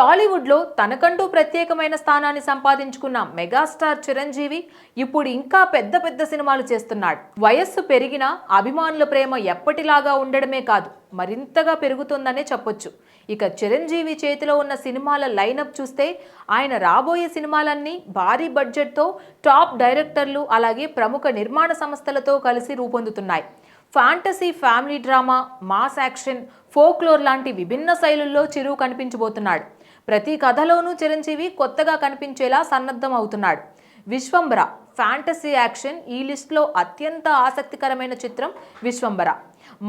టాలీవుడ్లో తనకంటూ ప్రత్యేకమైన స్థానాన్ని సంపాదించుకున్న మెగాస్టార్ చిరంజీవి ఇప్పుడు ఇంకా పెద్ద పెద్ద సినిమాలు చేస్తున్నాడు. వయస్సు పెరిగినా అభిమానుల ప్రేమ ఎప్పటిలాగా ఉండడమే కాదు మరింతగా పెరుగుతుందనే చెప్పొచ్చు. ఇక చిరంజీవి చేతిలో ఉన్న సినిమాల లైనప్ చూస్తే ఆయన రాబోయే సినిమాలన్నీ భారీ బడ్జెట్తో టాప్ డైరెక్టర్లు అలాగే ప్రముఖ నిర్మాణ సంస్థలతో కలిసి రూపొందుతున్నాయి. Fantasy family drama mass action folklore లాంటి విభిన్న శైలుల్లో చిరువు కనిపించబోతున్నాడు. ప్రతి కథలోనూ చిరంజీవి కొత్తగా కనిపించేలా సన్నద్ధం అవుతున్నాడు విశ్వంబర ఫ్యాంటసీ యాక్షన్ ఈ లిస్ట్లో అత్యంత ఆసక్తికరమైన చిత్రం విశ్వంబర.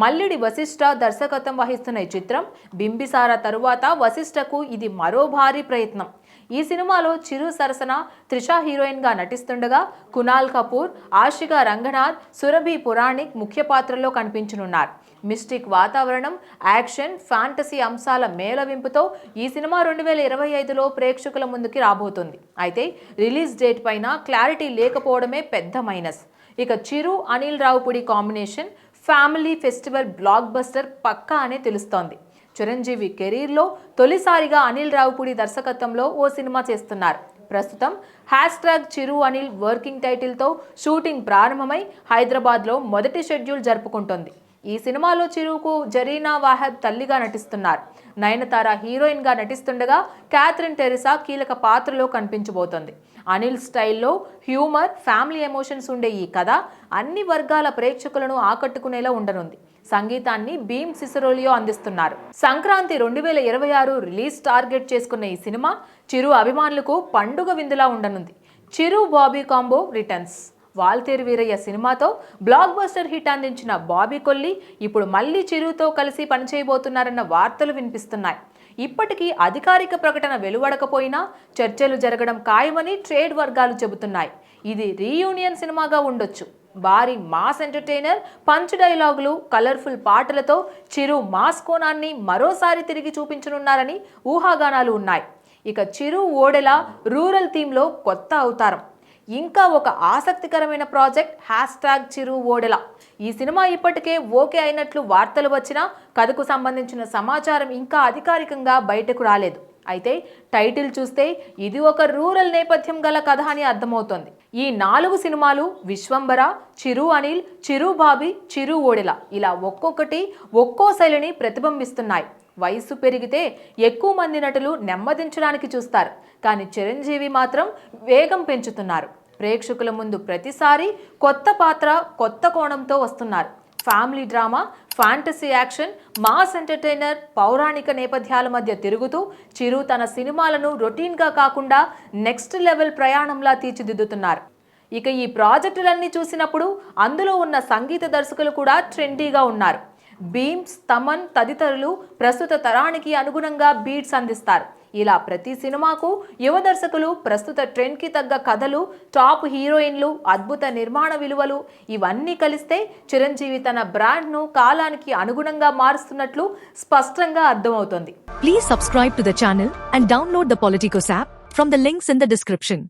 మల్లిడి వశిష్ఠ దర్శకత్వం వహిస్తున్న ఈ చిత్రం బింబిసార తరువాత వశిష్ఠకు ఇది మరో భారీ ప్రయత్నం. ఈ సినిమాలో చిరు సరసన త్రిష హీరోయిన్గా నటిస్తుండగా కునాల్ కపూర్ ఆషిగా రంగనాథ్ సురభి పురాణిక్ ముఖ్య పాత్రల్లో కనిపించనున్నారు. మిస్టిక్ వాతావరణం యాక్షన్ ఫ్యాంటసీ అంశాల మేళవింపుతో ఈ సినిమా రెండు వేల ఇరవై ఐదులో ప్రేక్షకుల ముందుకి రాబోతుంది. అయితే రిలీజ్ డేట్ పైన క్లారిటీ లేకపోవడమే పెద్ద మైనస్. ఇక Chiru Anil Ravipudi combination family festival blockbuster పక్కా అనే తెలుస్తోంది. చిరంజీవి కెరీర్లో తొలిసారిగా అనిల్ రావుపూడి దర్శకత్వంలో ఓ సినిమా చేస్తున్నారు. ప్రస్తుతం hashtag Chiru Anil working టైటిల్తో షూటింగ్ ప్రారంభమై హైదరాబాద్లో మొదటి షెడ్యూల్ జరుపుకుంటోంది. ఈ సినిమాలో చిరుకు జరీనా వాహబ్ తల్లిగా నటిస్తున్నారు. నయనతార హీరోయిన్గా నటిస్తుండగా క్యాథరిన్ టెరిసా కీలక పాత్రలో కనిపించబోతోంది. అనిల్ స్టైల్లో హ్యూమర్ ఫ్యామిలీ ఎమోషన్స్ ఉండే ఈ కథ అన్ని వర్గాల ప్రేక్షకులను ఆకట్టుకునేలా ఉండనుంది. సంగీతాన్ని భీమ్ సిసరోలియో అందిస్తున్నారు. సంక్రాంతి రెండు వేల ఇరవై ఆరు రిలీజ్ టార్గెట్ చేసుకున్న ఈ సినిమా చిరు అభిమానులకు పండుగ విందులా ఉండనుంది. Chiru Bobby combo returns. Waltair Veerayya సినిమాతో బ్లాక్ బస్టర్ హిట్ అందించిన బాబీ కొల్లి ఇప్పుడు మళ్ళీ చిరుతో కలిసి పనిచేయబోతున్నారన్న వార్తలు వినిపిస్తున్నాయి. ఇప్పటికీ అధికారిక ప్రకటన వెలువడకపోయినా చర్చలు జరగడం ఖాయమని ట్రేడ్ వర్గాలు చెబుతున్నాయి. ఇది రీయూనియన్ సినిమాగా ఉండొచ్చు. భారీ మాస్ ఎంటర్టైనర్ పంచ్ డైలాగులు కలర్ఫుల్ పాటలతో చిరు మాస్ కోణాన్ని మరోసారి తిరిగి చూపించనున్నారని ఊహాగానాలు ఉన్నాయి. ఇక చిరు ఓడెల రూరల్ థీమ్లో కొత్త అవతారం. ఇంకా ఒక ఆసక్తికరమైన project hashtag Chiru Odela. ఈ సినిమా ఇప్పటికే ఓకే అయినట్లు వార్తలు వచ్చినా కథకు సంబంధించిన సమాచారం ఇంకా అధికారికంగా బయటకు రాలేదు. అయితే టైటిల్ చూస్తే ఇది ఒక రూరల్ నేపథ్యం గల కథ అని అర్థమవుతోంది. ఈ నాలుగు సినిమాలు విశ్వంబర చిరు అనిల్ చిరు బాబి చిరు ఓడెల. ఇలా ఒక్కొక్కటి ఒక్కో శైలిని ప్రతిబింబిస్తున్నాయి. వయస్సు పెరిగితే ఎక్కువ మంది నటులు నెమ్మదించడానికి చూస్తారు. కానీ చిరంజీవి మాత్రం వేగం పెంచుతున్నారు. ప్రేక్షకుల ముందు ప్రతిసారి కొత్త పాత్ర కొత్త కోణంతో వస్తున్నారు. Family drama fantasy action mass entertainer పౌరాణిక నేపథ్యాల మధ్య తిరుగుతూ చిరు తన సినిమాలను రొటీన్గా కాకుండా నెక్స్ట్ లెవెల్ ప్రయాణంలా తీర్చిదిద్దుతున్నారు. ఇక ఈ ప్రాజెక్టులన్నీ చూసినప్పుడు అందులో ఉన్న సంగీత దర్శకులు కూడా ట్రెండీగా ఉన్నారు. బీమ్స్ తమన్ తదితరులు ప్రస్తుత తరానికి అనుగుణంగా బీట్స్ అందిస్తారు. ఇలా ప్రతి సినిమాకు యువ దర్శకులు ప్రస్తుత ట్రెండ్కి తగ్గ కథలు టాప్ హీరోయిన్లు అద్భుత నిర్మాణ విలువలు ఇవన్నీ కలిస్తే చిరంజీవి తన బ్రాండ్ను కాలానికి అనుగుణంగా మారుస్తున్నట్లు స్పష్టంగా అర్థమవుతోంది. Please subscribe to the channel and download the Politicos app from the links in the description